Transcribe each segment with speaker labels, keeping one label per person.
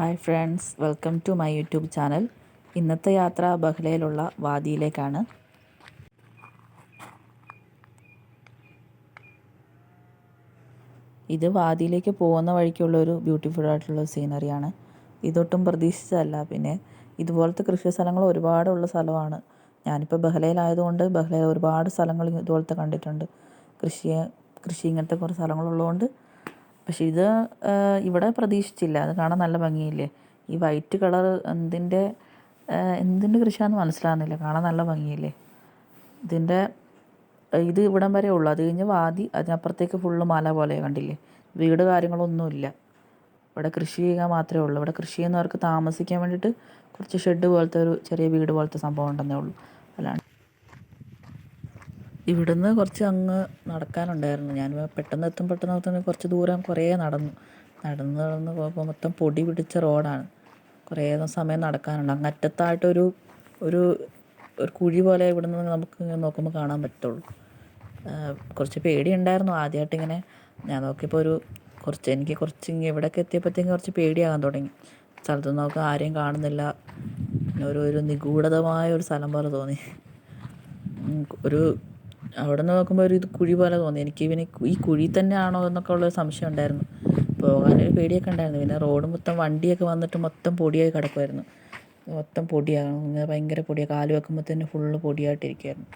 Speaker 1: Hi friends welcome to my YouTube channel. ഇന്നത്തെ യാത്ര ബഹ്ലയിലുള്ള വാദിയിലേക്കാണ്. ഇത് വാദിയിലേക്ക് പോകുന്ന വഴിക്കുള്ള ഒരു ബ്യൂട്ടിഫുൾ ആയിട്ടുള്ള സീനറിയാണ് ഇതൊട്ടും പ്രതീക്ഷിച്ചതല്ല. പിന്നെ ഇതുപോലത്തെ കൃഷി സ്ഥലങ്ങൾ ഒരുപാടുള്ള സ്ഥലമാണ്. ഞാനിപ്പോൾ ബഹ്ലയിലായതുകൊണ്ട് ബഹ്ലയിൽ ഒരുപാട് സ്ഥലങ്ങൾ ഇതുപോലത്തെ കണ്ടിട്ടുണ്ട്. കൃഷി കൃഷി ഇങ്ങനത്തെ കുറേ സ്ഥലങ്ങളുള്ളതുകൊണ്ട് പക്ഷേ ഇത് ഇവിടെ പ്രതീക്ഷിച്ചില്ല. അത് കാണാൻ നല്ല ഭംഗിയില്ലേ? ഈ വൈറ്റ് കളർ എന്തിന്റെ എന്തിന്റെ കൃഷിയാണെന്ന് മനസ്സിലാകുന്നില്ല. കാണാൻ നല്ല ഭംഗിയില്ലേ? ഇതിന്റെ ഇത് ഇവിടം വരെ ഉള്ളൂ. അത് കഴിഞ്ഞ് വാതി അതിനപ്പുറത്തേക്ക് ഫുള്ള് മല പോലെ കണ്ടില്ലേ? വീട് കാര്യങ്ങളൊന്നുമില്ല. ഇവിടെ കൃഷി ചെയ്യുക മാത്രമേ ഉള്ളൂ. ഇവിടെ കൃഷി ചെയ്യുന്നവർക്ക് താമസിക്കാൻ വേണ്ടിയിട്ട് കുറച്ച് ഷെഡ് പോലത്തെ ഒരു ചെറിയ വീട് പോലത്തെ സംഭവം ഉണ്ടെന്നേ ഉള്ളൂ. അല്ലാണ്ട് ഇവിടുന്ന് കുറച്ച് അങ്ങ് നടക്കാനുണ്ടായിരുന്നു. ഞാൻ പെട്ടെന്ന് എത്തും പെട്ടെന്ന് എത്തുന്ന കുറച്ച് ദൂരം കുറേ നടന്നു. നടന്ന് നടന്ന് പോയപ്പോൾ മൊത്തം പൊടി പിടിച്ച റോഡാണ്. കുറേ സമയം നടക്കാനുണ്ട്. അങ്ങറ്റത്തായിട്ടൊരു ഒരു ഒരു കുഴി പോലെ ഇവിടുന്ന് നമുക്ക് നോക്കുമ്പോൾ കാണാൻ പറ്റുള്ളൂ. കുറച്ച് പേടിയുണ്ടായിരുന്നു ആദ്യമായിട്ട് ഇങ്ങനെ. ഞാൻ നോക്കിയപ്പോൾ ഒരു കുറച്ച് എനിക്ക് കുറച്ച് ഇങ്ങനെ ഇവിടെയൊക്കെ എത്തിയപ്പോഴത്തേക്കും കുറച്ച് പേടിയാകാൻ തുടങ്ങി. സ്ഥലത്ത് നോക്കാൻ ആരെയും കാണുന്നില്ല. ഒരു ഒരു നിഗൂഢതമായ ഒരു സ്ഥലം പോലെ തോന്നി. ഒരു അവിടെ നിന്ന് നോക്കുമ്പോൾ ഒരു കുഴി പോലെ തോന്നി. എനിക്ക് പിന്നെ ഈ കുഴി തന്നെയാണോ എന്നൊക്കെ ഉള്ളൊരു സംശയം ഉണ്ടായിരുന്നു. പോകാനൊരു പേടിയൊക്കെ ഉണ്ടായിരുന്നു. പിന്നെ റോഡ് മൊത്തം വണ്ടിയൊക്കെ വന്നിട്ട് മൊത്തം പൊടിയായി കിടക്കുമായിരുന്നു മൊത്തം പൊടിയാണ്. ഭയങ്കര പൊടിയാണ് കാൽ വെക്കുമ്പോൾ തന്നെ ഫുള്ള് പൊടിയായിട്ടിരിക്കുമായിരുന്നു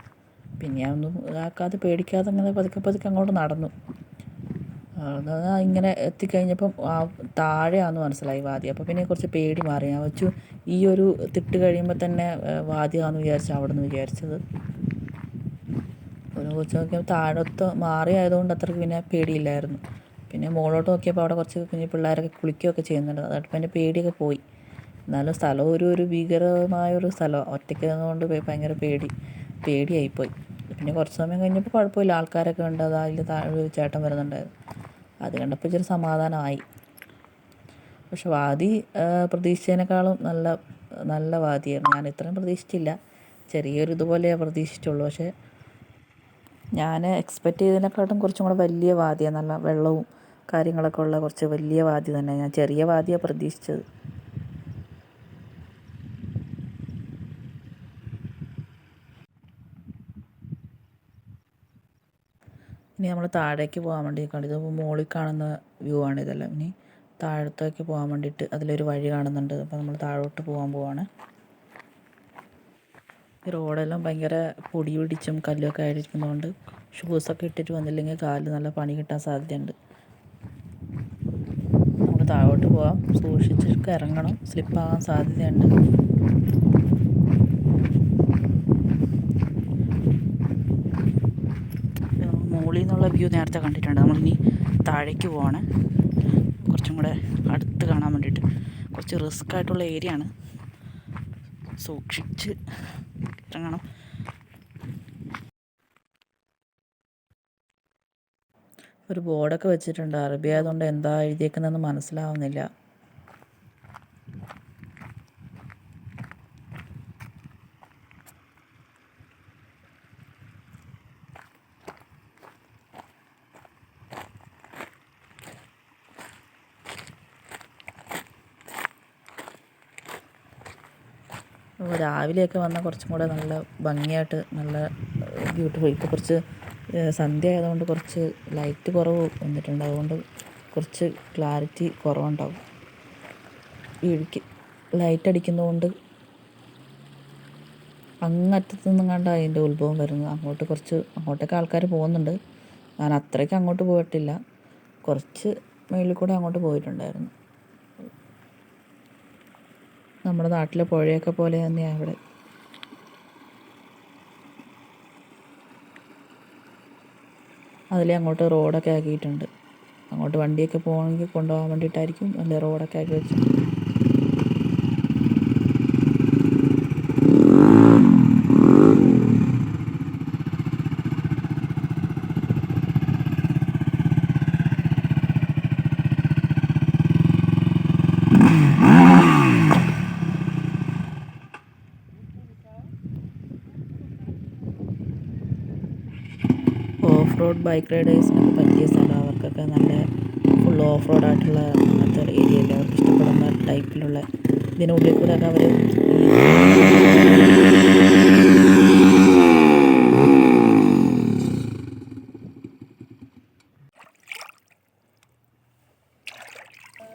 Speaker 1: പിന്നെ ഞാനൊന്നും ഇതാക്കാതെ പേടിക്കാതെ അങ്ങനെ പതുക്കെ പതുക്കെ അങ്ങോട്ട് നടന്നു. ഇങ്ങനെ എത്തിക്കഴിഞ്ഞപ്പം ആ താഴെയാണെന്ന് മനസ്സിലായി വാതി അപ്പോൾ പിന്നെ കുറച്ച് പേടി മാറി. ഞാൻ വെച്ചു ഈ ഒരു തിട്ട് കഴിയുമ്പോൾ തന്നെ വാതിയാണെന്ന് വിചാരിച്ചു അവിടെ നിന്ന് വിചാരിച്ചത്. ഒന്ന് കുറച്ച് നോക്കിയപ്പോൾ താഴത്ത് മാറി ആയതുകൊണ്ട് അത്രയ്ക്ക് പിന്നെ പേടിയില്ലായിരുന്നു. പിന്നെ മുകളിലോട്ട് നോക്കിയപ്പോൾ അവിടെ കുറച്ച് കുഞ്ഞു പിള്ളേരൊക്കെ കുളിക്കുകയൊക്കെ ചെയ്യുന്നുണ്ട്. അതായിട്ട് പിന്നെ പേടിയൊക്കെ പോയി. എന്നാലും സ്ഥലം ഒരു ഒരു ഭീകരമായ ഒരു സ്ഥലമാണ് ഒറ്റയ്ക്ക് നിന്നുകൊണ്ട് ഭയങ്കര പേടി. പേടിയായിപ്പോയി. പിന്നെ കുറച്ച് സമയം കഴിഞ്ഞപ്പോൾ കുഴപ്പമില്ല. ആൾക്കാരൊക്കെ ഉണ്ട്. അത് അതിൽ താഴെ ചേട്ടൻ വരുന്നുണ്ടായിരുന്നു. അത് കണ്ടപ്പോൾ ഇച്ചിരി സമാധാനമായി. പക്ഷെ വാതി പ്രതീക്ഷിച്ചതിനേക്കാളും നല്ല നല്ല വാതിയായിരുന്നു ഞാൻ ഇത്രയും പ്രതീക്ഷിച്ചില്ല. ചെറിയൊരു ഇതുപോലെ പ്രതീക്ഷിച്ചുള്ളൂ. പക്ഷേ ഞാൻ എക്സ്പെക്റ്റ് ചെയ്തതിനെക്കാട്ടും കുറച്ചും കൂടെ വലിയ വാതിയാണ് നല്ല വെള്ളവും കാര്യങ്ങളൊക്കെ ഉള്ള കുറച്ച് വലിയ വാതി തന്നെ ഞാൻ ചെറിയ വാതിയാണ് പ്രതീക്ഷിച്ചത്. ഇനി നമ്മൾ താഴേക്ക് പോകാൻ വേണ്ടി ഇത് മുകളിൽ കാണുന്ന വ്യൂ ആണ് ഇതെല്ലാം. ഇനി താഴത്തേക്ക് പോകാൻ വേണ്ടിയിട്ട് അതിലൊരു വഴി കാണുന്നുണ്ട്. അപ്പോൾ നമ്മൾ താഴോട്ട് പോകാൻ പോവാണ്. റോഡെല്ലാം ഭയങ്കര പൊടി പിടിച്ചും കല്ലൊക്കെ ആയിരിക്കുന്നതുകൊണ്ട് ഷൂസൊക്കെ ഇട്ടിട്ട് വന്നില്ലെങ്കിൽ കാലിൽ നല്ല പണി കിട്ടാൻ സാധ്യതയുണ്ട്. നമ്മൾ താഴോട്ട് പോകാം സൂക്ഷിച്ചൊക്കെ ഇറങ്ങണം സ്ലിപ്പാകാൻ സാധ്യതയുണ്ട്. മുകളിൽ നിന്നുള്ള വ്യൂ നേരത്തെ കണ്ടിട്ടുണ്ട്. നമ്മളിനി താഴേക്ക് പോവാണ്. കുറച്ചും കൂടെ അടുത്ത് കാണാൻ വേണ്ടിയിട്ട്. കുറച്ച് റിസ്ക് ആയിട്ടുള്ള ഏരിയ ആണ് സൂക്ഷിച്ച് ഇറങ്ങണം ഒരു ബോർഡൊക്കെ വെച്ചിട്ടുണ്ട്. അറബി ആയതുകൊണ്ട് എന്താ എഴുതിയേക്കുന്നതെന്ന് മനസ്സിലാവുന്നില്ല. രാവിലെയൊക്കെ വന്നാൽ കുറച്ചും കൂടെ നല്ല ഭംഗിയായിട്ട് നല്ല ബ്യൂട്ടിഫുൾ ഇപ്പോൾ കുറച്ച് സന്ധ്യ ആയതുകൊണ്ട് കുറച്ച് ലൈറ്റ് കുറവ് വന്നിട്ടുണ്ട്. അതുകൊണ്ട് കുറച്ച് ക്ലാരിറ്റി കുറവുണ്ടാവും. ഇടുക്കി ലൈറ്റ് അടിക്കുന്നതുകൊണ്ട് അങ്ങറ്റത്തു നിന്നും കണ്ട അതിന്റെ ഉത്ഭവം വരുന്നത്. അങ്ങോട്ട് കുറച്ച് അങ്ങോട്ടൊക്കെ ആൾക്കാർ പോകുന്നുണ്ട്. ഞാൻ അത്രയ്ക്ക് അങ്ങോട്ട് പോയിട്ടില്ല. കുറച്ച് മേളിൽ കൂടെ അങ്ങോട്ട് പോയിട്ടുണ്ടായിരുന്നു. നമ്മുടെ നാട്ടിലെ പുഴയൊക്കെ പോലെ തന്നെയാണ് അവിടെ. അതിലെ അങ്ങോട്ട് റോഡൊക്കെ ആക്കിയിട്ടുണ്ട്. അങ്ങോട്ട് വണ്ടിയൊക്കെ പോകണമെങ്കിൽ കൊണ്ടുപോകാൻ വേണ്ടിയിട്ടായിരിക്കും അല്ലെ റോഡൊക്കെ ആക്കി വെച്ചു ഓഫ് റോഡ് ബൈക്ക് റൈഡേഴ്സിനൊക്കെ പറ്റിയ സ്ഥലം അവർക്കൊക്കെ നല്ല ഫുൾ ഓഫ് റോഡ് ആയിട്ടുള്ള അങ്ങനത്തെ ഏരിയ അല്ലേ? അവർക്ക് ഇഷ്ടപ്പെടുന്ന ടൈപ്പ് ടൈപ്പിലുള്ള ഇതിനുള്ളിൽ കൂടെ ഒക്കെ അവർ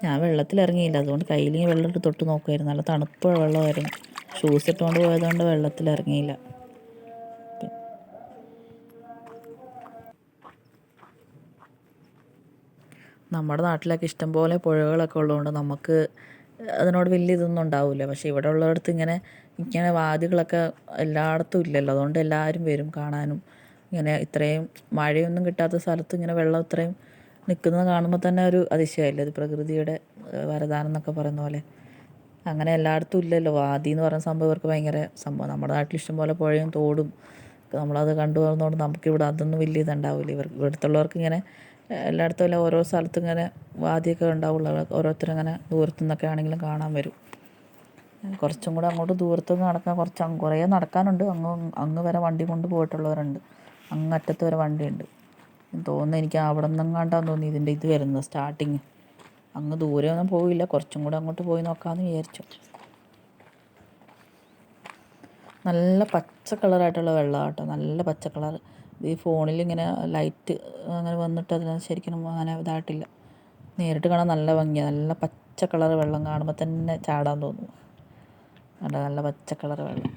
Speaker 1: ഞാൻ വെള്ളത്തിലിറങ്ങിയില്ല. അതുകൊണ്ട് കയ്യിൽ വെള്ളം തൊട്ട് നോക്കുമായിരുന്നു നല്ല തണുപ്പ് വെള്ളമായിരുന്നു. ഷൂസ് ഇട്ടുകൊണ്ട് പോയതുകൊണ്ട് വെള്ളത്തിലിറങ്ങിയില്ല. നമ്മുടെ നാട്ടിലൊക്കെ ഇഷ്ടംപോലെ പുഴകളൊക്കെ ഉള്ളതുകൊണ്ട് നമുക്ക് അതിനോട് വലിയ ഇതൊന്നും ഉണ്ടാവില്ല. പക്ഷേ ഇവിടെ ഉള്ളിടത്ത് ഇങ്ങനെ ഇങ്ങനെ വാദികളൊക്കെ എല്ലായിടത്തും ഇല്ലല്ലോ. അതുകൊണ്ട് എല്ലാവരും വരും കാണാനും. ഇങ്ങനെ ഇത്രയും മഴയൊന്നും കിട്ടാത്ത സ്ഥലത്ത് ഇങ്ങനെ വെള്ളം ഇത്രയും നിൽക്കുന്നത് കാണുമ്പോൾ തന്നെ ഒരു അതിശയമല്ലേ? ഇത് പ്രകൃതിയുടെ വരദാനം എന്നൊക്കെ പറയുന്ന പോലെ. അങ്ങനെ എല്ലായിടത്തും ഇല്ലല്ലോ. വാദി എന്ന് പറയുന്ന സംഭവം ഇവർക്ക് ഭയങ്കര സംഭവം. നമ്മുടെ നാട്ടിൽ ഇഷ്ടംപോലെ പുഴയും തോടും. നമ്മളത് കണ്ടു വന്നതുകൊണ്ട് നമുക്കിവിടെ അതൊന്നും വലിയ ഇതുണ്ടാവില്ല. ഇവർ ഇവിടുത്തുള്ളവർക്ക് ഇങ്ങനെ എല്ലായിടത്തും അല്ല ഓരോ സ്ഥലത്തും ഇങ്ങനെ വാദിയൊക്കെ ഉണ്ടാവുള്ളൂ. ഓരോരുത്തരും ഇങ്ങനെ ദൂരത്തു നിന്നൊക്കെ ആണെങ്കിലും കാണാൻ വരും. കുറച്ചും കൂടെ അങ്ങോട്ട് ദൂരത്തൊക്കെ നടക്കാൻ കുറച്ച് കുറേ നടക്കാനുണ്ട്. അങ്ങ് അങ്ങ് വരെ വണ്ടി കൊണ്ട് പോയിട്ടുള്ളവരുണ്ട്. അങ്ങറ്റത്ത് വരെ വണ്ടിയുണ്ട്. തോന്നുന്നു എനിക്ക് അവിടെ നിന്നെങ്ങാണ്ടാന്ന് തോന്നി ഇതിന്റെ ഇത് വരുന്നത് സ്റ്റാർട്ടിങ് അങ്ങ് ദൂരെ ഒന്നും പോയില്ല. കുറച്ചും കൂടെ അങ്ങോട്ട് പോയി നോക്കാമെന്ന് വിചാരിച്ചു. നല്ല പച്ച കളറായിട്ടുള്ള വെള്ളമാണ് കേട്ടോ. നല്ല പച്ച കളർ ഈ ഫോണിൽ ഇങ്ങനെ ലൈറ്റ് അങ്ങനെ വന്നിട്ട് അതിന് ശരിക്കും അങ്ങനെ ഇതായിട്ടില്ല. നേരിട്ട് കാണാൻ നല്ല ഭംഗിയാണ് നല്ല പച്ച കളർ വെള്ളം കാണുമ്പോൾ തന്നെ ചാടാൻ തോന്നും. നല്ല നല്ല പച്ച കളർ വെള്ളം.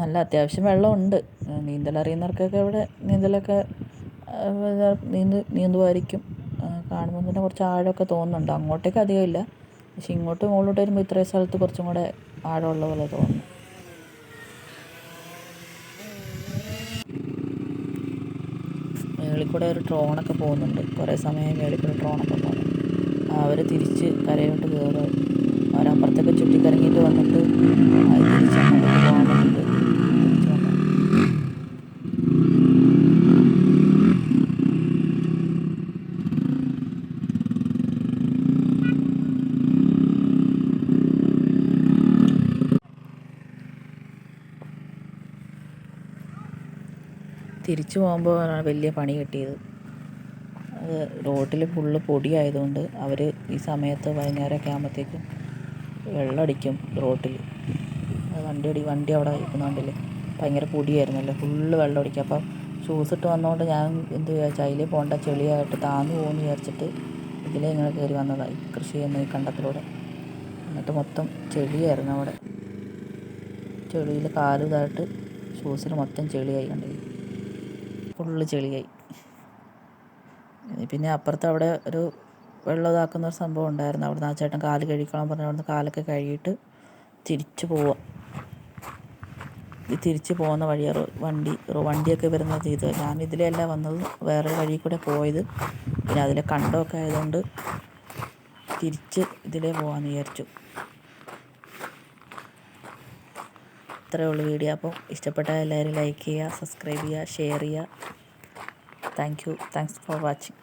Speaker 1: നല്ല അത്യാവശ്യം വെള്ളമുണ്ട്. നീന്തൽ അറിയുന്നവർക്കൊക്കെ ഇവിടെ നീന്തലൊക്കെ നീന്ത് നീന്തുമായിരിക്കും. കാണുമ്പോൾ തന്നെ കുറച്ച് ആഴമൊക്കെ തോന്നുന്നുണ്ട്. അങ്ങോട്ടേക്ക് അധികം ഇല്ല. പക്ഷെ ഇങ്ങോട്ട് മുകളിലോട്ട് വരുമ്പോൾ ഇത്രയും സ്ഥലത്ത് കുറച്ചും കൂടെ ആഴമുള്ള പോലെ തോന്നുന്നു. മേളിൽ കൂടെ ഒരു ട്രോണൊക്കെ പോകുന്നുണ്ട്. കുറേ സമയം മേളിൽ കൂടെ ട്രോണൊക്കെ പോകുന്നു. അവർ തിരിച്ച് കരയോട്ട് കയറുക അവരപ്പുറത്തൊക്കെ ചുറ്റിക്കറങ്ങിയിട്ട് വന്നിട്ട് തിരിച്ച് അങ്ങോട്ടേക്ക് പോകാൻ വേണ്ടിയിട്ട് തിരിച്ച് വന്നു തിരിച്ചു പോകുമ്പോൾ വലിയ പണി കിട്ടിയത്. അത് റോട്ടിൽ ഫുള്ള് പൊടിയായതുകൊണ്ട് അവർ ഈ സമയത്ത് വൈകുന്നേരമൊക്കെ ആകുമ്പോഴത്തേക്കും വെള്ളമടിക്കും റോട്ടിൽ വണ്ടി അടി വണ്ടി അവിടെ ഇരിക്കുന്നുണ്ടല്ലേ ഭയങ്കര പൊടിയായിരുന്നല്ലോ ഫുള്ള് വെള്ളം അടിക്കും അപ്പം ഷൂസ് ഇട്ട് വന്നതുകൊണ്ട് ഞാൻ എന്ത് വിചാരിച്ചു അതിൽ പോകേണ്ട ചെളിയായിട്ട് താന്നു പോകുമെന്ന് വിചാരിച്ചിട്ട് ഇതിലേ ഇങ്ങനെ കയറി വന്നതായി കൃഷി ചെയ്യുന്ന ഈ കണ്ടത്തിലൂടെ. എന്നിട്ട് മൊത്തം ചെളിയായിരുന്നു അവിടെ. ചെളിയിൽ കാലുതായിട്ട് ഷൂസിന് മൊത്തം ചെളിയായി കണ്ടില്ലേ? ഫുള്ള് ചെളിയായി. പിന്നെ അപ്പുറത്ത് അവിടെ ഒരു വെള്ളം ഇതാക്കുന്ന ഒരു സംഭവം ഉണ്ടായിരുന്നു. അവിടുന്ന് ആ ചേട്ടൻ കാൽ കഴുകിക്കോളാൻ പറഞ്ഞു അവിടുന്ന് കാലൊക്കെ കഴുകിയിട്ട് തിരിച്ചു പോവാം. തിരിച്ച് പോകുന്ന വഴി വണ്ടി വണ്ടിയൊക്കെ വരുന്നത് ഇത്. ഞാൻ ഇതിലല്ല വന്നത് വേറെ വഴി കൂടെ പോയത്. പിന്നെ അതിലെ കണ്ടമൊക്കെ ആയതുകൊണ്ട് തിരിച്ച് ഇതിലേ പോകാമെന്ന് വിചാരിച്ചു. ഇത്രയേ ഉള്ളൂ വീഡിയോ. അപ്പോൾ ഇഷ്ടപ്പെട്ട എല്ലാവരും ലൈക്ക് ചെയ്യുക സബ്സ്ക്രൈബ് ചെയ്യുക ഷെയർ ചെയ്യുക. Thank you thanks for watching